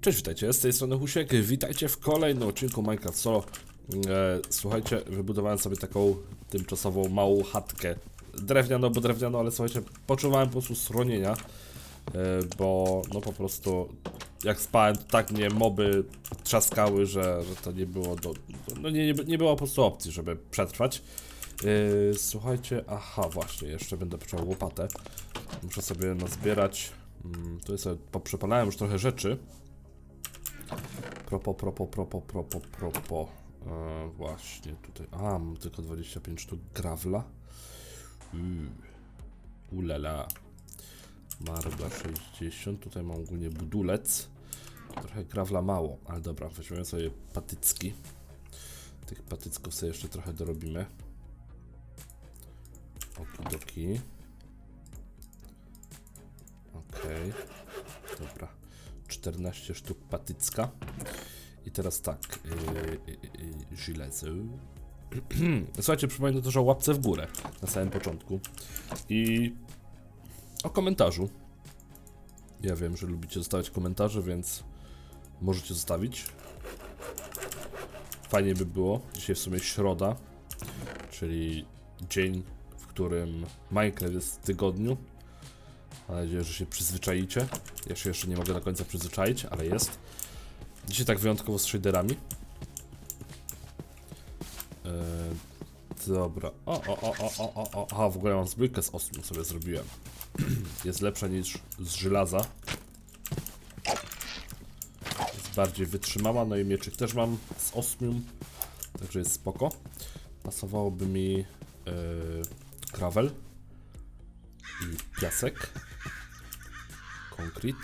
Cześć, witajcie, z tej strony Husiek, witajcie w kolejnym odcinku Minecraft Solo. E, słuchajcie, wybudowałem sobie taką tymczasową małą chatkę. Drewnianą, bo drewnianą, ale słuchajcie, poczuwałem po prostu schronienia, e, bo no po prostu jak spałem, to tak mnie moby trzaskały, że, że to nie było do, no nie, nie, nie było po prostu opcji, żeby przetrwać. E, słuchajcie, aha, właśnie, jeszcze będę potrzebował łopatę. Muszę sobie nazbierać, mm, tu jest, poprzepalałem już trochę rzeczy. Propo, propo, propo, propo, propo. E, właśnie tutaj. A, mam tylko 25 sztuk grawla. Uuu. Ulala. Marga 60. Tutaj mam ogólnie budulec. Trochę grawla mało, ale dobra, weźmiemy sobie patycki. Tych patycków sobie jeszcze trochę dorobimy. Okidoki. Okej. Dobra. 14 sztuk patycka. I teraz tak, yy, yy. Słuchajcie, przypominam też o łapce w górę na samym początku. I o komentarzu. Ja wiem, że lubicie zostawiać komentarze, więc możecie zostawić. Fajnie by było. Dzisiaj w sumie środa, czyli dzień, w którym Minecraft jest w tygodniu. Mam nadzieję, że się przyzwyczaicie. Ja się jeszcze nie mogę do końca przyzwyczaić, ale jest. Dzisiaj tak wyjątkowo z shaderami. Eee, dobra. O, o, o, o, o, o, o. Aha, w ogóle mam zbójkę z osmiu sobie zrobiłem. jest lepsza niż z żelaza. Jest bardziej wytrzymała, no i mieczyk też mam z osmium. Także jest spoko. Pasowałoby mi yy, gravel i piasek. Konkret.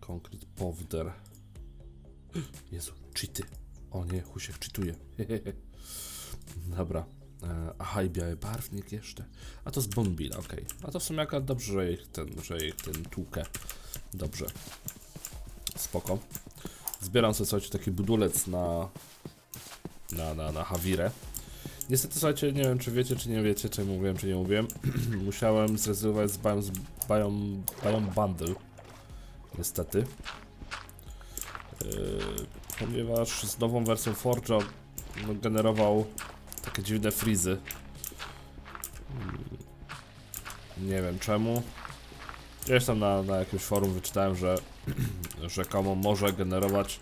Konkret powder. Jezu, cheaty. O nie, Husiek cheatuje. Dobra. E, Aha, i biały barwnik jeszcze. A to z Bombila, okej. A to w sumie akurat dobrze, że ich ten, że ich ten tłukę. Dobrze. Spoko. Zbieram sobie, słuchajcie, taki budulec na... Na, na, na Hawirę. Niestety, słuchajcie, nie wiem, czy wiecie, czy nie wiecie, czy mówiłem, czy nie mówiłem. Musiałem zrezygnować z z Biome, Biome Bundle. Niestety. Yy, ponieważ z nową wersją Forge'a no, generował takie dziwne frizy. Yy, nie wiem czemu. Gdzieś tam na, na jakimś forum wyczytałem, że rzekomo może generować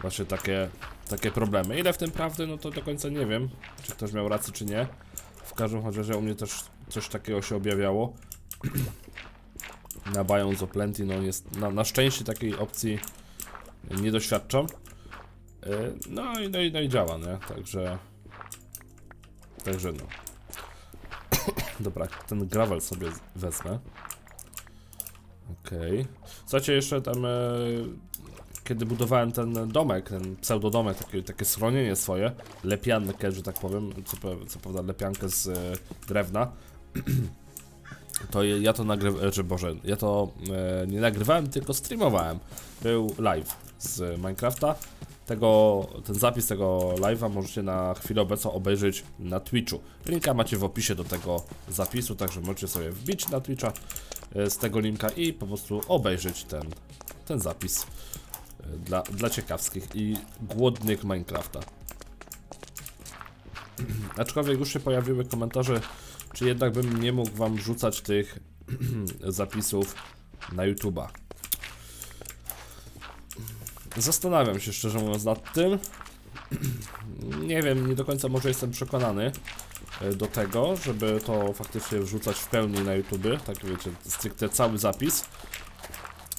właśnie takie, takie problemy. Ile w tym prawdy, no to do końca nie wiem, czy ktoś miał rację, czy nie. W każdym razie u mnie też coś takiego się objawiało. Na Bions Plenty, no jest, na, na szczęście takiej opcji nie doświadczam. Yy, No i, no, i, no i działa, nie? Także... Także no. Dobra, ten gravel sobie wezmę. Okej. Słuchajcie, jeszcze tam, e, kiedy budowałem ten domek, ten pseudodomek, takie, takie schronienie swoje, lepiankę, że tak powiem, co, co prawda lepiankę z e, drewna, to ja to nagrywałem, czy Boże, ja to e, nie nagrywałem, tylko streamowałem. Był live z Minecrafta. Tego, ten zapis tego live'a możecie na chwilę obecną obejrzeć na Twitchu. Linka macie w opisie do tego zapisu, także możecie sobie wbić na Twitcha e, z tego linka i po prostu obejrzeć ten, ten zapis e, dla, dla ciekawskich i głodnych Minecrafta. Aczkolwiek już się pojawiły komentarze, czy jednak bym nie mógł wam wrzucać tych zapisów na YouTube'a. Zastanawiam się szczerze mówiąc nad tym. Nie wiem, nie do końca może jestem przekonany e, do tego, żeby to faktycznie wrzucać w pełni na YouTube, tak wiecie, stricte cały zapis.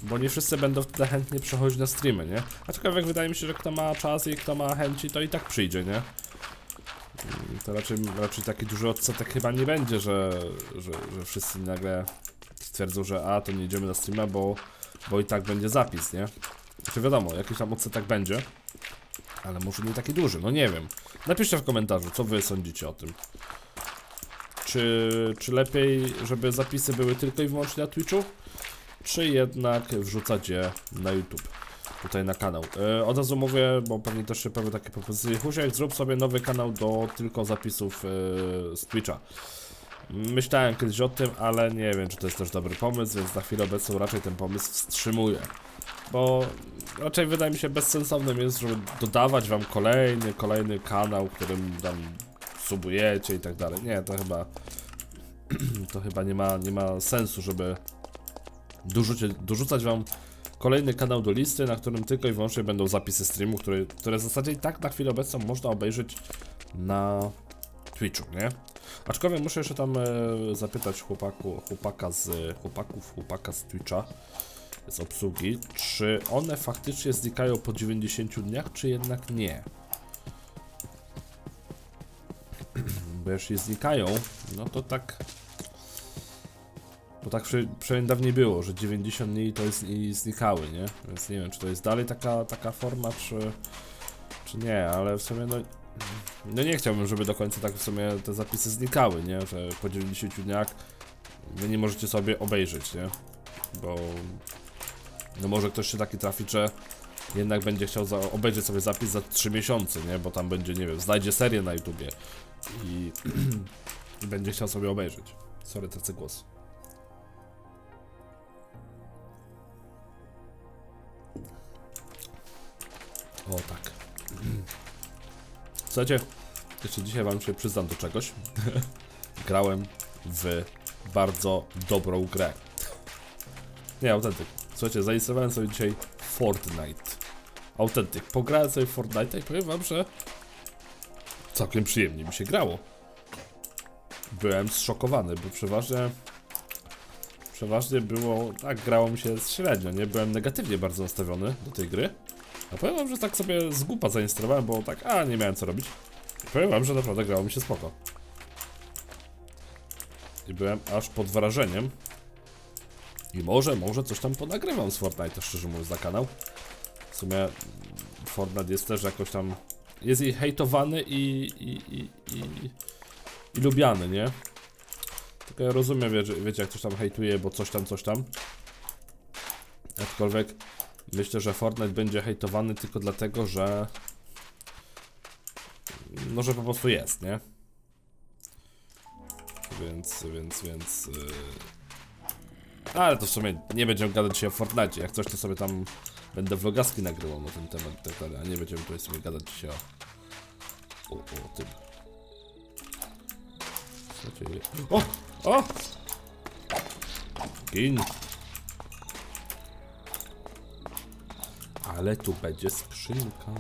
Bo nie wszyscy będą wtedy chętnie przechodzić na streamy, nie? Aczkolwiek wydaje mi się, że kto ma czas i kto ma chęci, to i tak przyjdzie, nie? To raczej, raczej taki duży odsetek chyba nie będzie, że, że, że wszyscy nagle stwierdzą, że a, to nie idziemy na streama, bo, bo i tak będzie zapis, nie? Znaczy wiadomo, jakiś tam odsetek będzie, ale może nie taki duży, no nie wiem. Napiszcie w komentarzu, co wy sądzicie o tym. Czy, czy lepiej, żeby zapisy były tylko i wyłącznie na Twitchu, czy jednak wrzucać je na YouTube, tutaj na kanał. E, od razu mówię, bo pewnie też się pojawią takie propozycje. Husiek, zrób sobie nowy kanał do tylko zapisów e, z Twitcha. Myślałem kiedyś o tym, ale nie wiem, czy to jest też dobry pomysł, więc na chwilę obecną raczej ten pomysł wstrzymuję. Bo raczej wydaje mi się bezsensownym jest, żeby dodawać wam kolejny, kolejny kanał, którym tam subujecie i tak dalej. Nie, to chyba to chyba nie ma, nie ma sensu, żeby dorzucie, dorzucać wam kolejny kanał do listy, na którym tylko i wyłącznie będą zapisy streamu, które, które w zasadzie i tak na chwilę obecną można obejrzeć na Twitchu, nie? Aczkolwiek muszę jeszcze tam e, zapytać chłopaku, chłopaka z chłopaków, chłopaka z Twitcha, z obsługi, czy one faktycznie znikają po 90 dniach, czy jednak nie? Bo jeśli znikają, no to tak. Bo tak przy, przynajmniej dawniej było, że 90 dni to jest i znikały, nie? Więc nie wiem, czy to jest dalej taka, taka forma, czy, czy nie, ale w sumie no. No nie chciałbym, żeby do końca tak w sumie te zapisy znikały, nie? Że po 90 dniach wy nie możecie sobie obejrzeć, nie? Bo no może ktoś się taki trafi, że jednak będzie chciał za, obejrzeć sobie zapis za 3 miesiące, nie? Bo tam będzie, nie wiem, znajdzie serię na YouTubie i, i będzie chciał sobie obejrzeć. Sorry, tracę głos. O tak. Słuchajcie, jeszcze dzisiaj wam się przyznam do czegoś. Grałem w bardzo dobrą grę. Nie, autentyk. Słuchajcie, zainstalowałem sobie dzisiaj Fortnite. Autentyk. Pograłem sobie Fortnite i powiem wam, że całkiem przyjemnie mi się grało. Byłem zszokowany, bo przeważnie przeważnie było, tak, grało mi się średnio, nie? Byłem negatywnie bardzo nastawiony do tej gry. A powiem wam, że tak sobie z głupa zainstalowałem, bo tak, a, nie miałem co robić. I powiem wam, że naprawdę grało mi się spoko. I byłem aż pod wrażeniem. I może, może coś tam ponagrywam z Fortnite, szczerze mówiąc, na kanał. W sumie Fortnite jest też jakoś tam. Jest i hejtowany i, i, i, i, i lubiany, nie? Tylko ja rozumiem, wiecie, wiecie, jak ktoś tam hejtuje, bo coś tam, coś tam. Aczkolwiek myślę, że Fortnite będzie hejtowany tylko dlatego, że. No, że po prostu jest, nie? Więc, więc, więc. Yy... Ale to w sumie nie będziemy gadać dzisiaj o Fortnite. Jak coś, to sobie tam będę vlogaski nagrywał na ten temat tak dalej, a nie będziemy tutaj sobie gadać dzisiaj o, o, o tym. O! O! Gin! Ale tu będzie skrzynka.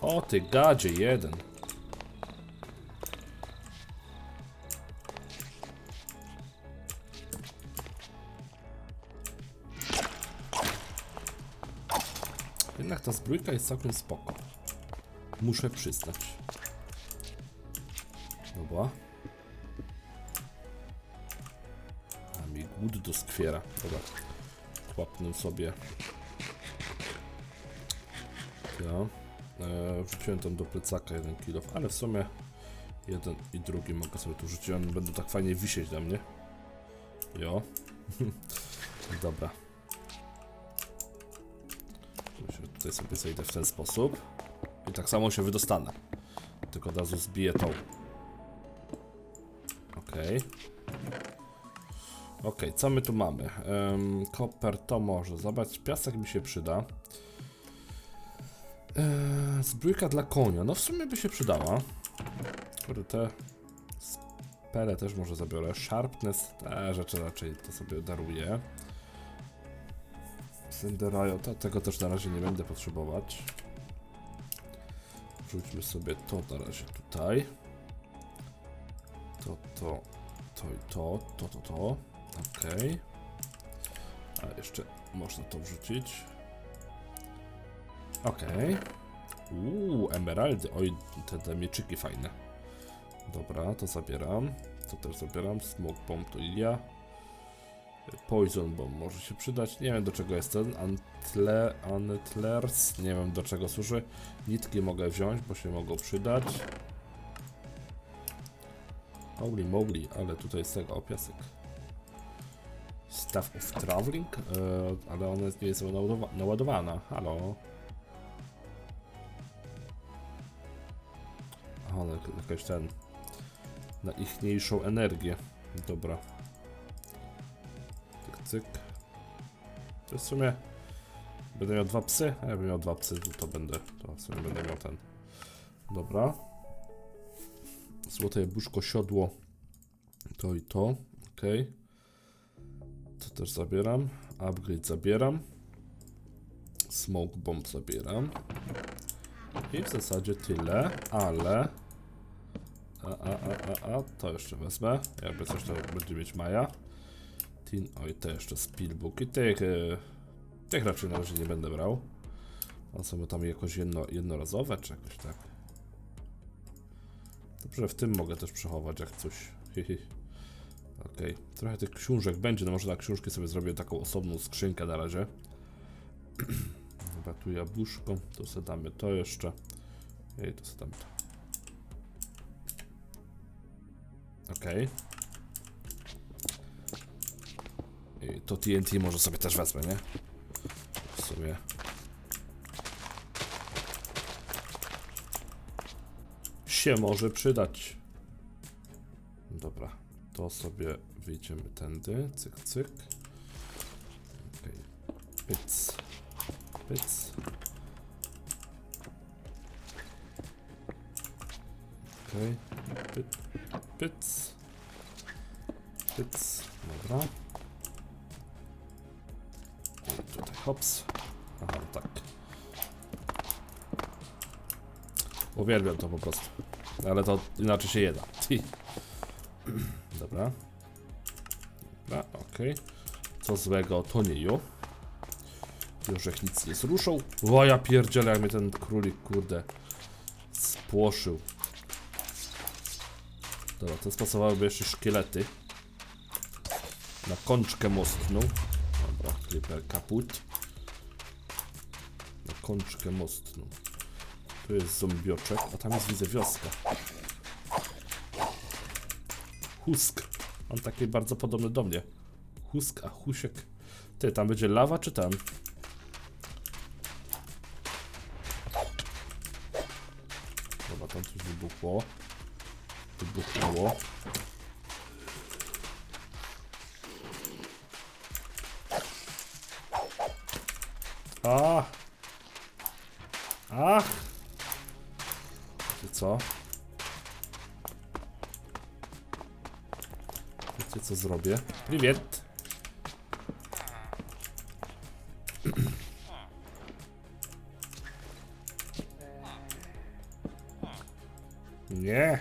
O ty gadzie jeden. Jednak ta zbrójka jest całkiem spoko. Muszę przyznać. Dobra. A mi głód doskwiera. Dobra. Łapnę sobie. Ja. E, wrzuciłem tam do plecaka jeden kilo, ale w sumie jeden i drugi mogę sobie tu rzucić. One będą tak fajnie wisieć na mnie. Jo. Dobra. Myślę, Tutaj sobie zejdę w ten sposób. I tak samo się wydostanę. Tylko od razu zbiję tą. Okej. Okej, co my tu mamy? Um, koper to może. Zobacz, piasek mi się przyda. Eee, dla konia. No w sumie by się przydała. Kurde, te spele też może zabiorę. Sharpness, te rzeczy raczej to sobie daruję. Cinderajo, tego też na razie nie będę potrzebować. Wrzućmy sobie to na razie tutaj. To, to, to i to, to, to, to. Okej. A jeszcze można to wrzucić. Okej. Uuu, emeraldy. Oj, te, te mieczyki fajne. Dobra, to zabieram. To też zabieram. Smoke bomb to ja. Poison bomb może się przydać. Nie wiem do czego jest ten. Antle, antlers. Nie wiem do czego służy. Nitki mogę wziąć, bo się mogą przydać. Holy moly, ale tutaj jest tego opiasek. Staff of Traveling? E, ale ona nie jest naładowa naładowana. Halo. A, Ona jak- jakaś ten... Na ichniejszą energię. Dobra. Cyk, cyk. To jest w sumie... Będę miał dwa psy? A jakbym miał dwa psy, to, będę... To w sumie będę miał ten... Dobra. Złote jabłuszko, siodło. To i to. Okej. To też zabieram. Upgrade zabieram. Smoke bomb zabieram. I w zasadzie tyle, ale... A, a, a, a, a, to jeszcze wezmę. Jakby coś to będzie mieć Maja. Tin, oj, te jeszcze Spielbook i tych... E, tych raczej na razie nie będę brał. A są my tam jakoś jedno, jednorazowe, czy jakoś tak. Dobrze, w tym mogę też przechować jak coś. Hihi. Okej, trochę tych książek będzie, no może na książki sobie zrobię taką osobną skrzynkę na razie. Chyba tu jabłuszko, tu sobie to jeszcze. I tu sobie to. Okej. I to TNT może sobie też wezmę, nie? W sumie. Się może przydać. Dobra, to sobie wyjdziemy tędy. Cyk, cyk. Okej. Pyc. Pyc. Okej. Py, pyc. Pyc. Dobra. Tutaj hops. Aha, tak. Uwielbiam to po prostu. Ale to inaczej się jeda. Dobra. Dobra, okej. Co złego to nie ju. Jorzech nic nie zruszą. O ja jak mnie ten królik, kurde, spłoszył. Dobra, to spasowałyby jeszcze szkielety. Na kączkę mostną. Dobra, creeper kaput. Na kączkę mostną. Tu jest zombioczek, a tam jest widzę wioska. Husk. On taki bardzo podobny do mnie. Husk, a husiek. Ty, tam będzie lawa czy tam? Привет! Nie!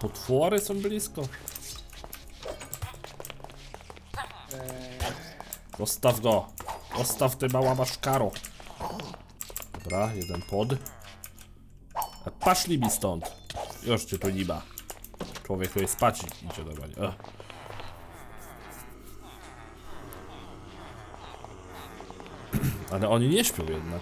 Potwory są blisko. Zostaw go! Zostaw ty mała maszkaro! Dobra, jeden pod. Paszli mi stąd! Już cię tu nie ma. Człowiek tutaj spać i- idzie normalnie. Ech. Ale oni nie śpią jednak.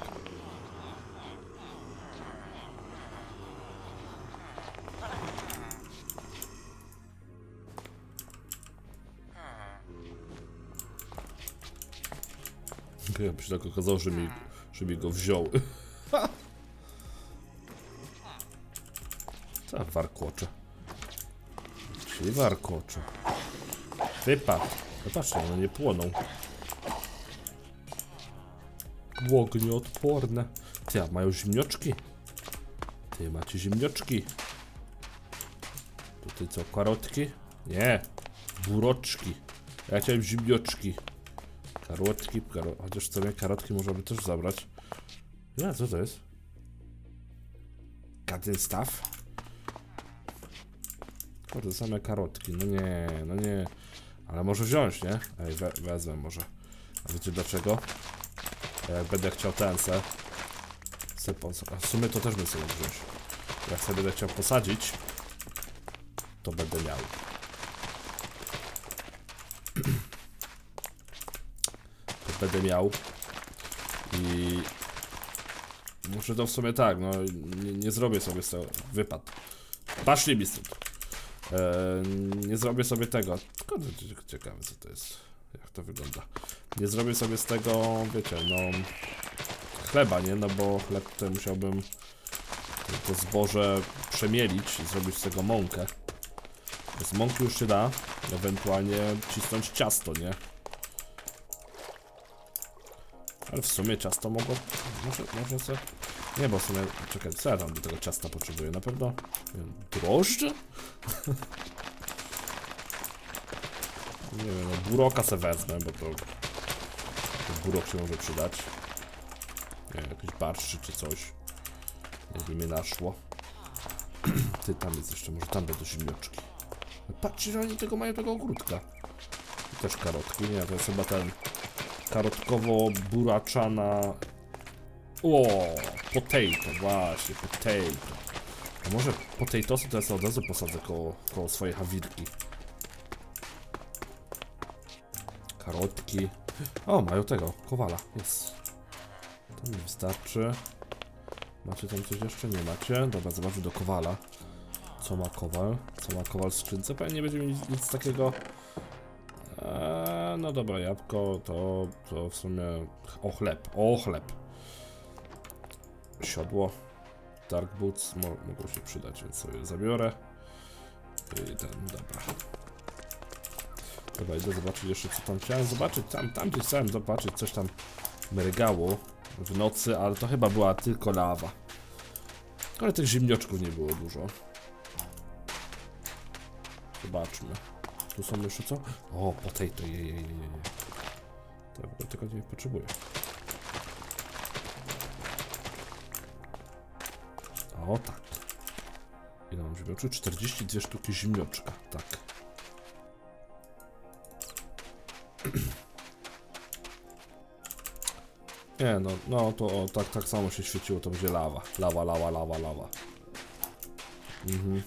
Jakby się tak okazało, że mi, że mi go wziął. Co warkocze? Czyli warkocze. Wypadł. Patrzcie, one nie płoną. Ognioodporne. Ty, a mają zimnioczki? Ty, macie zimnioczki. Tutaj co, karotki? Nie. Buroczki. Ja chciałem zimnioczki. Karotki, karo... chociaż w sumie karotki można by też zabrać. Ja, co to jest? Garden staff? Kurde, same karotki, no nie, no nie. Ale może wziąć, nie? Ej, we, wezmę może. A wiecie dlaczego? Jak będę chciał ten se... se a w sumie to też bym sobie wziąć. Jak sobie będę chciał posadzić, to będę miał. Będę miał. I... Muszę to w sumie tak, no nie, nie zrobię sobie z tego wypad. Paszli mi. Eee, nie zrobię sobie tego. Ciekawe co to jest. jak to wygląda. Nie zrobię sobie z tego, wiecie, no chleba, nie? No bo chleb to musiałbym to zboże przemielić i zrobić z tego mąkę. Z mąki już się da, ewentualnie cisnąć ciasto, nie? Ale w sumie ciasto mogło... Może, może se... Nie, bo w sumie... Czekaj, co ja tam do tego ciasta potrzebuję? Na pewno... Drożdże? nie wiem, no buroka se wezmę, bo to... to burok się może przydać. Nie wiem, jakiś barszczy czy coś. Jakby mnie naszło. Ty, tam jest jeszcze, może tam będą ziemnioczki. Patrzcie, że oni tego mają tego ogródka. I też karotki, nie, to jest chyba ten karotkowo-buraczana... O, potato, właśnie, potato. A może potatosy to ja sobie od razu posadzę koło, koło swojej hawirki. Karotki. O, mają tego, kowala, jest. To mi wystarczy. Macie tam coś jeszcze? Nie macie? Dobra, zobaczmy do kowala. Co ma kowal? Co ma kowal w skrzynce? Pewnie nie będzie nic, nic takiego. Eee, no dobra, jabłko to, to w sumie. O chleb, o chleb. Siodło. Dark Boots mo mogą się przydać, więc sobie zabiorę. I ten, dobra. Dobra, idę zobaczyć jeszcze co tam chciałem zobaczyć. Tam, tam gdzieś chciałem zobaczyć, coś tam mrygało w nocy, ale to chyba była tylko lawa. Ale tych ziemnioczków nie było dużo. Zobaczmy. Tu są jeszcze co? O, potato, je, je, je, je. Ja tego nie potrzebuję. O, tak. Ile mam ziemnioczków? 42 sztuki ziemnioczka, tak. Nie no, no to o, tak, tak samo się świeciło, to będzie lawa. Lawa, lawa, lawa, lawa. Mhm.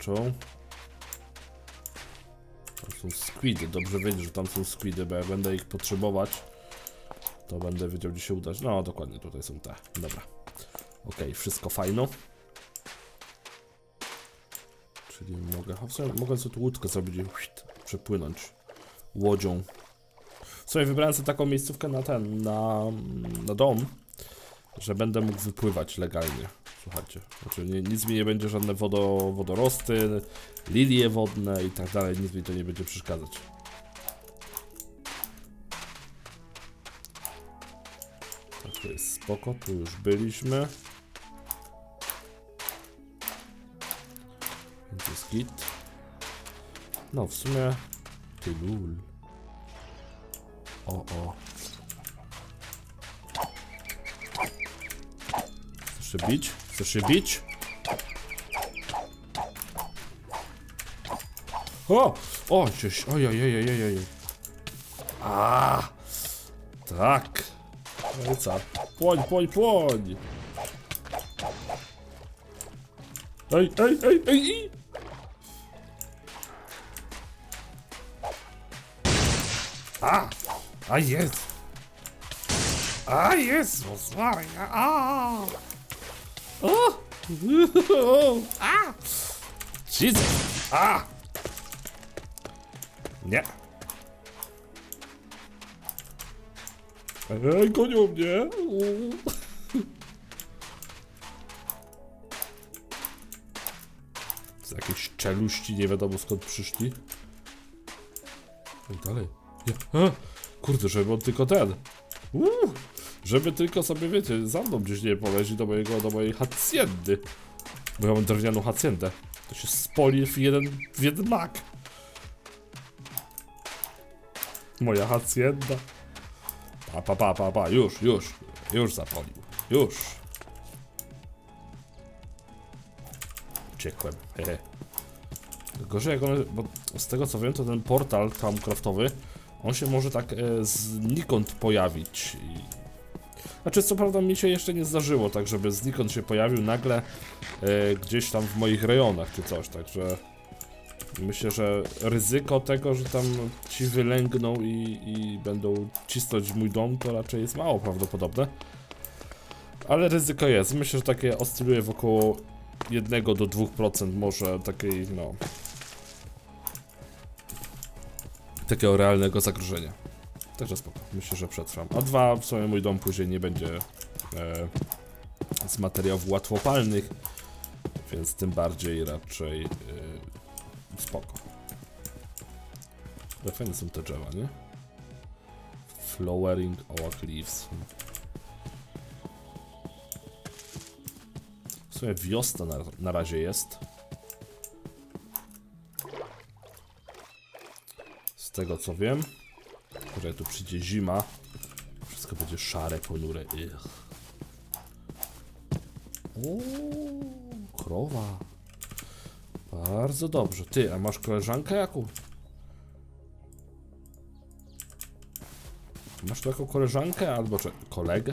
Skaczą. Tam są squidy, dobrze wiedzieć, że tam są squidy, bo jak będę ich potrzebować, to będę wiedział gdzie się udać. No, dokładnie, tutaj są te. Dobra. Okej, wszystko fajno. Czyli mogę, w sumie mogę sobie tu łódkę zrobić i przepłynąć łodzią. W sumie wybrałem sobie taką miejscówkę na ten, na, na dom, że będę mógł wypływać legalnie. Słuchajcie, znaczy nie, nic mi nie będzie, żadne wodo, wodorosty, lilie wodne i tak dalej, nic mi to nie będzie przeszkadzać. Tak to jest spoko, tu już byliśmy. Więc jest git. No, w sumie... Ty lul. O, o. Się bić? Chcesz się bić? O! O, gdzieś, oj, oj, oj, oj, oj. A, tak. No i co? Płoń, płoń, płoń. Ej, ej, ej, ej, ej. A! O! A! Jesus! A! Nie! Ej, gonią mnie! Z jakiejś czeluści nie wiadomo skąd przyszli. I dalej. Ja, a, kurde, żeby on tylko ten. Uuu, żeby tylko sobie, wiecie, za mną gdzieś nie polezi do mojego, do mojej haciendy. Bo ja mam drewnianą haciendę. To się spoli w jeden, w jeden mak. Moja hacienda. Pa, pa, pa, pa, pa, już, już, już zapolił. Już. Uciekłem, hehe. Gorzej jak one, bo z tego co wiem, to ten portal tam craftowy, on się może tak e, znikąd pojawić. I... Znaczy, co prawda mi się jeszcze nie zdarzyło, tak żeby znikąd się pojawił nagle e, gdzieś tam w moich rejonach czy coś, także myślę, że ryzyko tego, że tam ci wylęgną i, i będą cisnąć w mój dom, to raczej jest mało prawdopodobne. Ale ryzyko jest. Myślę, że takie oscyluje w około 1 do 2% może takiej, no... Takiego realnego zagrożenia. Także spoko, myślę, że przetrwam. A dwa, w sumie mój dom później nie będzie e, z materiałów łatwopalnych, więc tym bardziej raczej e, spoko. Ale fajne są te drzewa, nie? Flowering oak leaves. W sumie wiosna na, na razie jest. Z tego co wiem. Że tu przyjdzie zima. Wszystko będzie szare, ponure. Ych. O, krowa. Bardzo dobrze. Ty, a masz koleżankę jaką? Masz tu jaką koleżankę albo czy kolegę?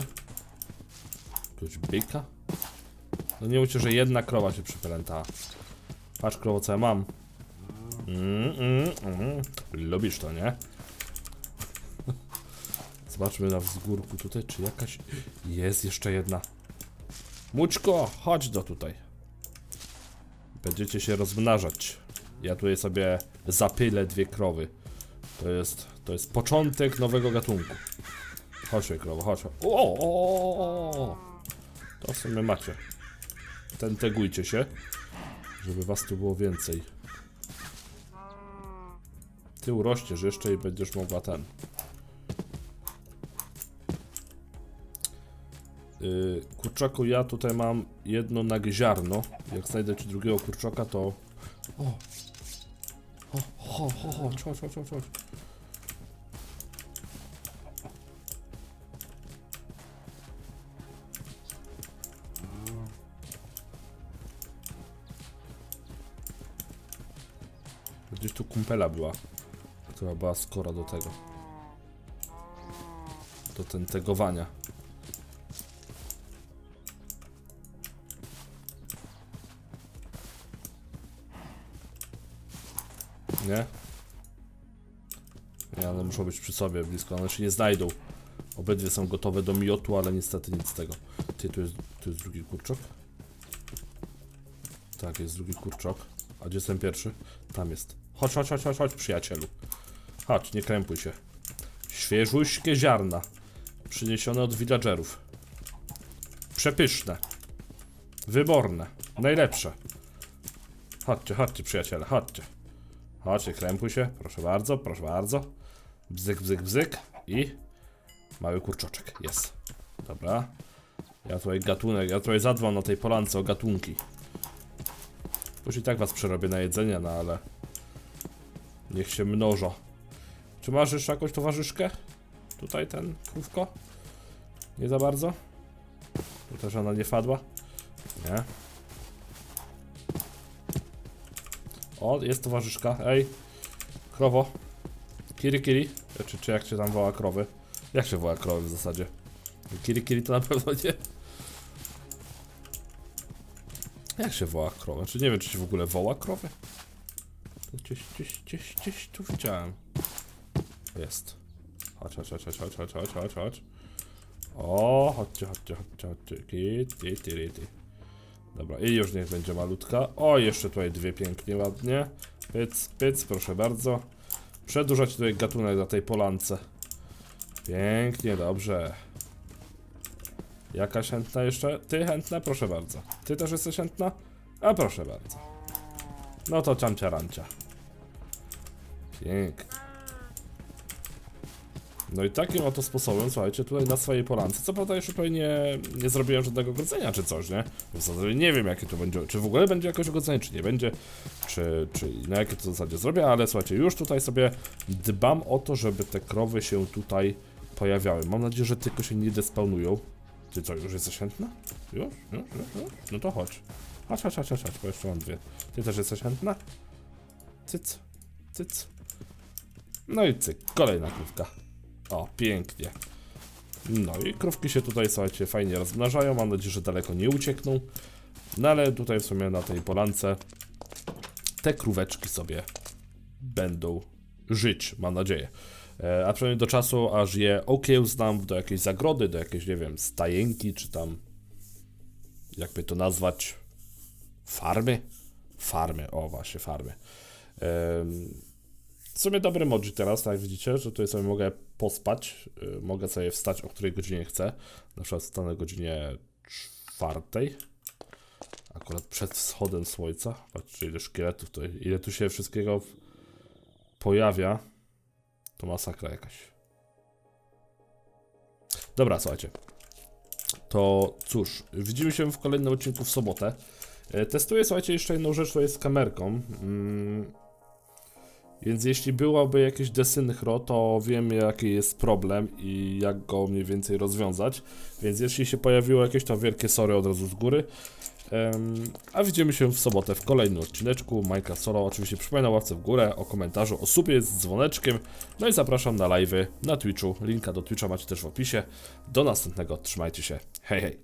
Jakiegoś byka? No nie mówcie, że jedna krowa się przypelętała. Patrz krowo co ja mam. Mm, mm, mm. Lubisz to, nie? Zobaczmy na wzgórku tutaj, czy jakaś... Jest jeszcze jedna. Mućko, chodź do tutaj. Będziecie się rozmnażać. Ja tutaj sobie zapylę dwie krowy. To jest, to jest początek nowego gatunku. Chodź, krowo, chodź. O, o, o, o. To w sumie macie. Tentegujcie się, żeby was tu było więcej. Ty urośniesz jeszcze i będziesz mogła ten. Yy, kurczaku, ja tutaj mam jedno nagie ziarno. Jak znajdę ci drugiego kurczaka, to... O! O, ho, ho, ho, chodź, chodź, chodź. Gdzieś tu kumpela była, która była skora do tego. Do ten muszą być przy sobie blisko, one się nie znajdą. Obydwie są gotowe do miotu, ale niestety nic z tego. Ty, tu jest, tu jest drugi kurczak? Tak, jest drugi kurczak. A gdzie jest ten pierwszy? Tam jest. Chodź, chodź, chodź, chodź, chodź, przyjacielu. Chodź, nie krępuj się. Świeżuśkie ziarna. Przyniesione od villagerów. Przepyszne. Wyborne. Najlepsze. Chodźcie, chodźcie, przyjaciele, chodźcie. Chodźcie, krępuj się. Proszę bardzo, proszę bardzo. Bzyk, bzyk, bzyk. I mały kurczoczek. Jest. Dobra. Ja tutaj gatunek, ja tutaj zadbam na tej polance o gatunki. Później tak was przerobię na jedzenie, no ale... Niech się mnożą. Czy masz jeszcze jakąś towarzyszkę? Tutaj ten krówko? Nie za bardzo? Tu też ona nie wpadła? Nie. O, jest towarzyszka, ej. Krowo. Kiri Kiri? E, czy, czy jak się tam woła krowy? Jak się woła krowy w zasadzie? Kiri Kiri to na pewno nie. Jak się woła krowę? Czy nie wiem, czy się w ogóle woła krowy? To gdzieś, gdzieś, gdzieś, gdzieś tu widziałem. Jest. Chodź, chodź, chodź, chodź, chodź, chodź, chodź, chodź. O, chodźcie, chodźcie, chodźcie, chodźcie. Kitty, tiri, tiri. Dobra, i już niech będzie malutka. O, jeszcze tutaj dwie pięknie, ładnie. Pyc, pyc, proszę bardzo. Przedłużać tutaj gatunek na tej polance. Pięknie, dobrze. Jakaś chętna jeszcze? Ty chętna? Proszę bardzo. Ty też jesteś chętna? A proszę bardzo. No to ciamcia rancia. Pięknie. No i takim oto sposobem, słuchajcie, tutaj na swojej polance, co prawda jeszcze tutaj nie, zrobiłem żadnego ogrodzenia czy coś, nie? W zasadzie nie wiem jakie to będzie, czy w ogóle będzie jakoś ogrodzenie, czy nie będzie, czy, czy na jakie to zasadzie zrobię, ale słuchajcie, już tutaj sobie dbam o to, żeby te krowy się tutaj pojawiały. Mam nadzieję, że tylko się nie despawnują. Ty co, już jesteś chętna? Już? Już? Już? Już? No to chodź. Chodź, chodź, chodź, chodź, chodź, bo jeszcze mam dwie. Ty też jesteś chętna? Cyc, cyc. No i cyk, kolejna krówka. O, pięknie. No i krówki się tutaj, słuchajcie, fajnie rozmnażają. Mam nadzieję, że daleko nie uciekną. No ale tutaj w sumie na tej polance te króweczki sobie będą żyć, mam nadzieję. E, a przynajmniej do czasu, aż je okiełznam do jakiejś zagrody, do jakiejś, nie wiem, stajenki, czy tam jakby to nazwać farmy? Farmy, o właśnie, farmy. Em, w sumie dobry emoji teraz, tak jak widzicie, że tutaj sobie mogę pospać, y, mogę sobie wstać o której godzinie chcę. Na przykład wstanę o godzinie czwartej, akurat przed wschodem słońca. Patrzcie ile szkieletów tutaj, ile tu się wszystkiego pojawia. To masakra jakaś. Dobra, słuchajcie. To cóż, widzimy się w kolejnym odcinku w sobotę. E, Testuję, słuchajcie, jeszcze jedną rzecz, jest z kamerką. Mm, więc jeśli byłoby jakieś desynchro, to wiem jaki jest problem i jak go mniej więcej rozwiązać. Więc jeśli się pojawiło jakieś to wielkie sorry od razu z góry. Em, a widzimy się w sobotę w kolejnym odcineczku Minecraft Solo. Oczywiście przypominam łapce w górę, o komentarzu, o subie z dzwoneczkiem. No i zapraszam na live'y na Twitchu. Linka do Twitcha macie też w opisie. Do następnego, trzymajcie się. Hej hej.